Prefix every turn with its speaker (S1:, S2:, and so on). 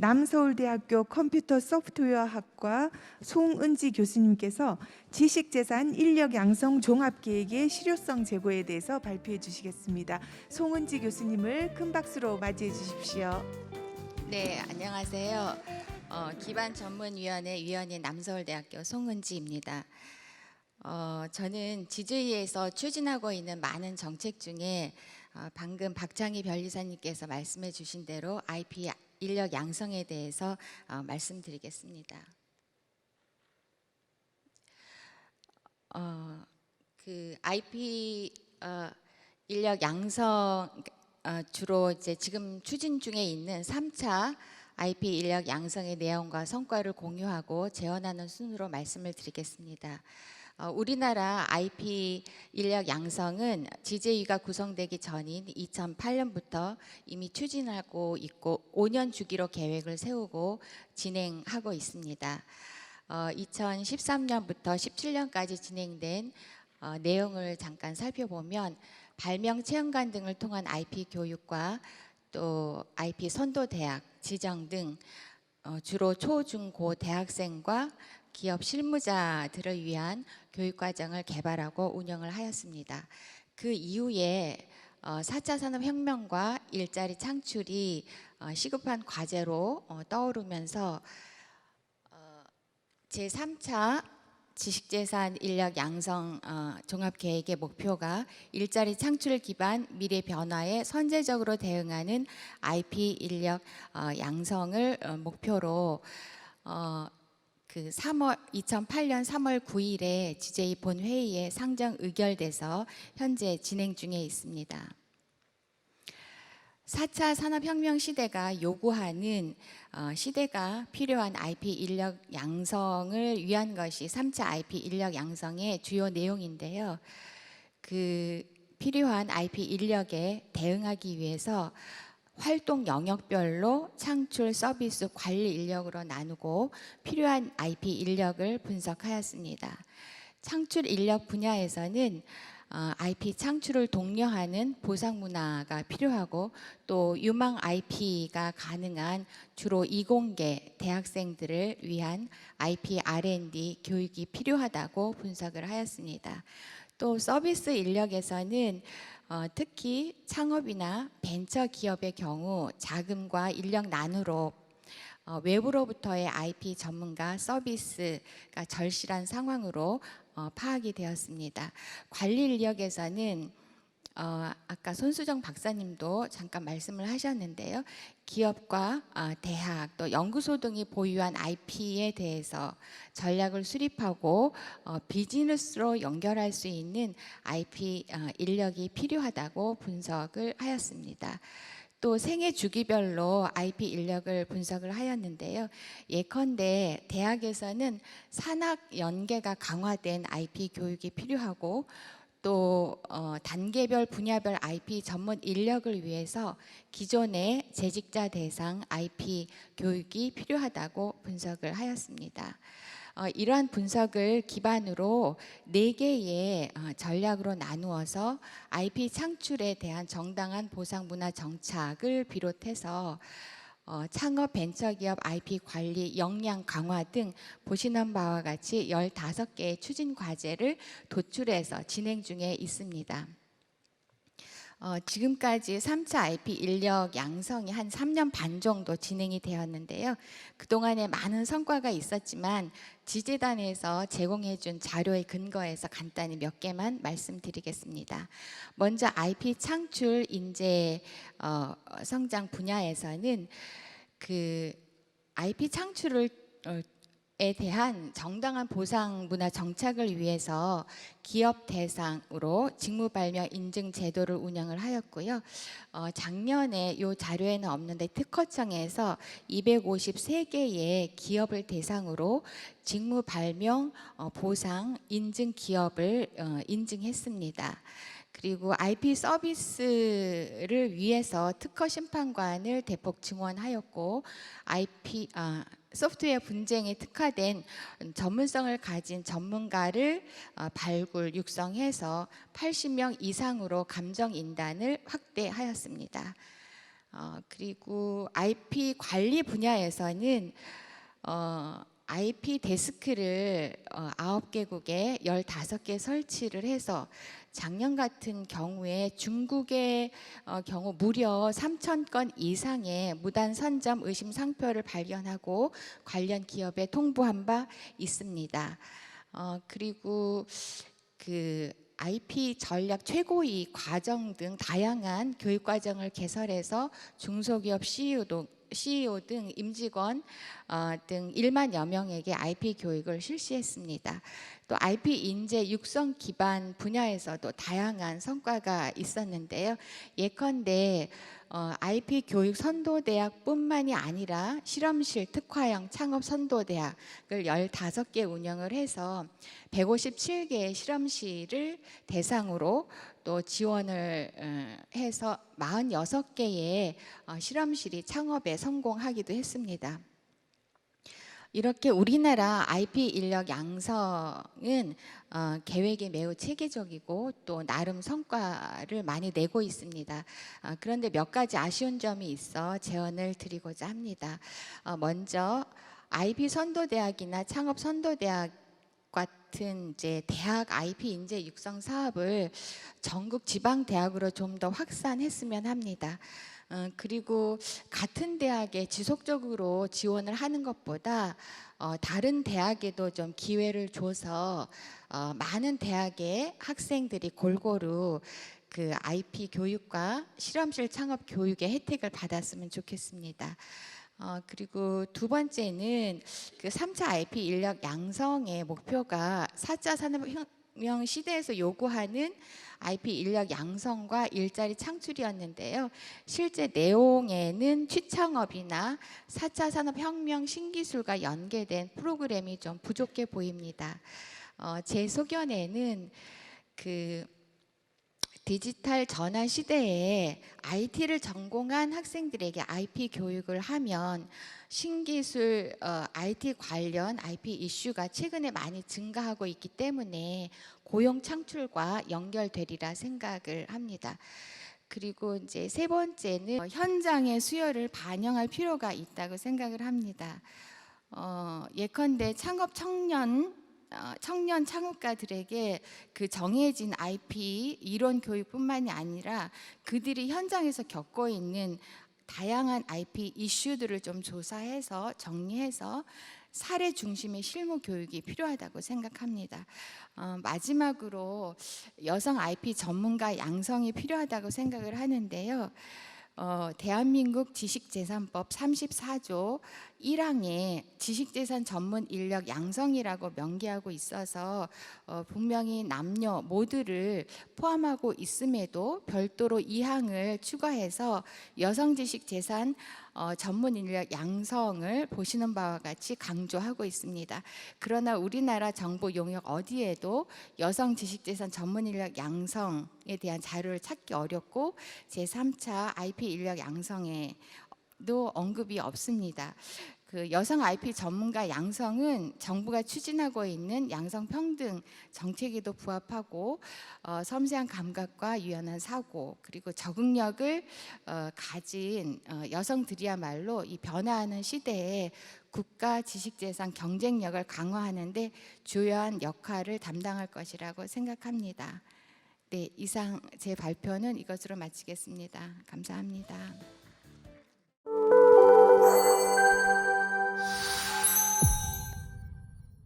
S1: 남서울대학교 컴퓨터 소프트웨어학과 송은지 교수님께서 지식재산 인력 양성 종합계획의 실효성 제고에 대해서 발표해 주시겠습니다. 송은지 교수님을 큰 박수로 맞이해 주십시오.
S2: 네, 안녕하세요. 어, 기반 전문위원회 위원인 남서울대학교 송은지입니다. 어, 저는 지주위에서 추진하고 있는 많은 정책 중에 어, 방금 박창희 변리사님께서 말씀해 주신 대로 IP 인력 양성에 대해서 어, 말씀드리겠습니다. 어, 그 IP 어, 인력 양성 어, 주로 이제 지금 추진 중에 있는 3차 IP 인력 양성의 내용과 성과를 공유하고 재현하는 순으로 말씀을 드리겠습니다. 어, 우리나라 IP 인력 양성은 지제위가 구성되기 전인 2008년부터 이미 추진하고 있고 5년 주기로 계획을 세우고 진행하고 있습니다. 어, 2013년부터 17년까지 진행된 어, 내용을 잠깐 살펴보면 발명 체험관 등을 통한 IP 교육과 또 IP 선도 대학 지정 등 어, 주로 초, 중, 고 대학생과 기업 실무자들을 위한 교육 과정을 개발하고 운영을 하였습니다. 그 이후에 어, 4차 산업혁명과 일자리 창출이 어, 시급한 과제로 어, 떠오르면서 어, 제3차 지식재산 인력 양성 어, 종합계획의 목표가 일자리 창출 기반 미래 변화에 선제적으로 대응하는 IP 인력 어, 양성을 어, 목표로 어, 그 3월 2008년 3월 9일에 GJ 본 회의에 상정 의결돼서 현재 진행 중에 있습니다. 4차 산업혁명 시대가 요구하는 어, 시대가 필요한 IP 인력 양성을 위한 것이 3차 IP 인력 양성의 주요 내용인데요. 그 필요한 IP 인력에 대응하기 위해서 활동 영역별로 창출 서비스 관리 인력으로 나누고 필요한 IP 인력을 분석하였습니다. 창출 인력 분야에서는 어, IP 창출을 독려하는 보상 문화가 필요하고 또 유망 IP가 가능한 주로 이공계 대학생들을 위한 IP R&D 교육이 필요하다고 분석을 하였습니다. 또 서비스 인력에서는 어, 특히 창업이나 벤처 기업의 경우 자금과 인력 난으로 어, 외부로부터의 IP 전문가 서비스가 절실한 상황으로 어, 파악이 되었습니다. 관리 인력에서는 어, 아까 손수정 박사님도 잠깐 말씀을 하셨는데요. 기업과 어, 대학 또 연구소 등이 보유한 IP에 대해서 전략을 수립하고 어, 비즈니스로 연결할 수 있는 IP 어, 인력이 필요하다고 분석을 하였습니다. 또 생애 주기별로 IP 인력을 분석을 하였는데요. 예컨대 대학에서는 산학 연계가 강화된 IP 교육이 필요하고 또 어, 단계별 분야별 IP 전문 인력을 위해서 기존의 재직자 대상 IP 교육이 필요하다고 분석을 하였습니다. 어, 이러한 분석을 기반으로 네 개의 어, 전략으로 나누어서 IP 창출에 대한 정당한 보상 문화 정착을 비롯해서 어, 창업 벤처기업 IP 관리 역량 강화 등 보시는 바와 같이 15개의 추진 과제를 도출해서 진행 중에 있습니다. 어, 지금까지 3차 IP 인력 양성이 한 3년 반 정도 진행이 되었는데요. 그동안에 많은 성과가 있었지만 지재단에서 제공해 준 자료에 근거해서 간단히 몇 개만 말씀드리겠습니다. 먼저 IP 창출 인재 어, 성장 분야에서는 그 IP 창출을 어, 에 대한 정당한 보상 문화 정착을 위해서 기업 대상으로 직무 발명 인증 제도를 운영을 하였고요. 어, 작년에 이 자료에는 없는데 특허청에서 253개의 기업을 대상으로 직무 발명 어, 보상 인증 기업을 어, 인증했습니다. 그리고 IP 서비스를 위해서 특허 심판관을 대폭 증원하였고 IP 아, 소프트웨어 분쟁에 특화된 전문성을 가진 전문가를 어, 발굴 육성해서 80명 이상으로 감정 인단을 확대하였습니다. 어, 그리고 IP 관리 분야에서는 어, IP 데스크를 어, 9개국에 15개 설치를 해서 작년 같은 경우에 중국의 어, 경우 무려 3천 건 이상의 무단 선점 의심 상표를 발견하고 관련 기업에 통보한 바 있습니다. 어, 그리고 그 IP 전략 최고위 과정 등 다양한 교육 과정을 개설해서 중소기업 CEO도 CEO 등 임직원 어, 등 1만여 명에게 IP 교육을 실시했습니다. 또 IP 인재 육성 기반 분야에서도 다양한 성과가 있었는데요. 예컨대 어, IP 교육 선도 대학뿐만이 아니라 실험실 특화형 창업 선도 대학을 15개 운영을 해서 157개의 실험실을 대상으로 또 지원을 어, 해서 46개의 어, 실험실이 창업에 성공하기도 했습니다. 이렇게 우리나라 IP 인력 양성은 어, 계획이 매우 체계적이고 또 나름 성과를 많이 내고 있습니다. 어, 그런데 몇 가지 아쉬운 점이 있어 제언을 드리고자 합니다. 어, 먼저 IP 선도대학이나 창업 선도대학 같은 이제 대학 IP 인재 육성 사업을 전국 지방 대학으로 좀 더 확산했으면 합니다. 어, 그리고 같은 대학에 지속적으로 지원을 하는 것보다 어, 다른 대학에도 좀 기회를 줘서 어, 많은 대학의 학생들이 골고루 그 IP 교육과 실험실 창업 교육의 혜택을 받았으면 좋겠습니다. 어, 그리고 두 번째는 그 3차 IP 인력 양성의 목표가 4차 산업혁명 시대에서 요구하는 IP 인력 양성과 일자리 창출이었는데요. 실제 내용에는 취창업이나 4차 산업혁명 신기술과 연계된 프로그램이 좀 부족해 보입니다. 어, 제 소견에는 그 디지털 전환 시대에 IT를 전공한 학생들에게 IP 교육을 하면 신기술 어, IT 관련 IP 이슈가 최근에 많이 증가하고 있기 때문에 고용 창출과 연결되리라 생각을 합니다. 그리고 이제 세 번째는 어, 현장의 수요를 반영할 필요가 있다고 생각을 합니다. 어, 예컨대 창업 청년 어, 청년 창업가들에게 그 정해진 IP 이론 교육뿐만이 아니라 그들이 현장에서 겪고 있는 다양한 IP 이슈들을 좀 조사해서 정리해서 사례 중심의 실무 교육이 필요하다고 생각합니다. 어, 마지막으로 여성 IP 전문가 양성이 필요하다고 생각을 하는데요. 어, 대한민국 지식재산법 34조 1항에 지식재산 전문 인력 양성이라고 명기하고 있어서 어, 분명히 남녀 모두를 포함하고 있음에도 별도로 2항을 추가해서 여성 지식재산 어, 전문 인력 양성을 보시는 바와 같이 강조하고 있습니다. 그러나 우리나라 정보 용역 어디에도 여성 지식재산 전문 인력 양성에 대한 자료를 찾기 어렵고 제 3차 IP 인력 양성에도 언급이 없습니다. 그 여성 IP 전문가 양성은 정부가 추진하고 있는 양성 평등 정책에도 부합하고 어, 섬세한 감각과 유연한 사고 그리고 적응력을 어, 가진 어, 여성들이야말로 이 변화하는 시대에 국가 지식재산 경쟁력을 강화하는데 주요한 역할을 담당할 것이라고 생각합니다. 네, 이상 제 발표는 이것으로 마치겠습니다. 감사합니다.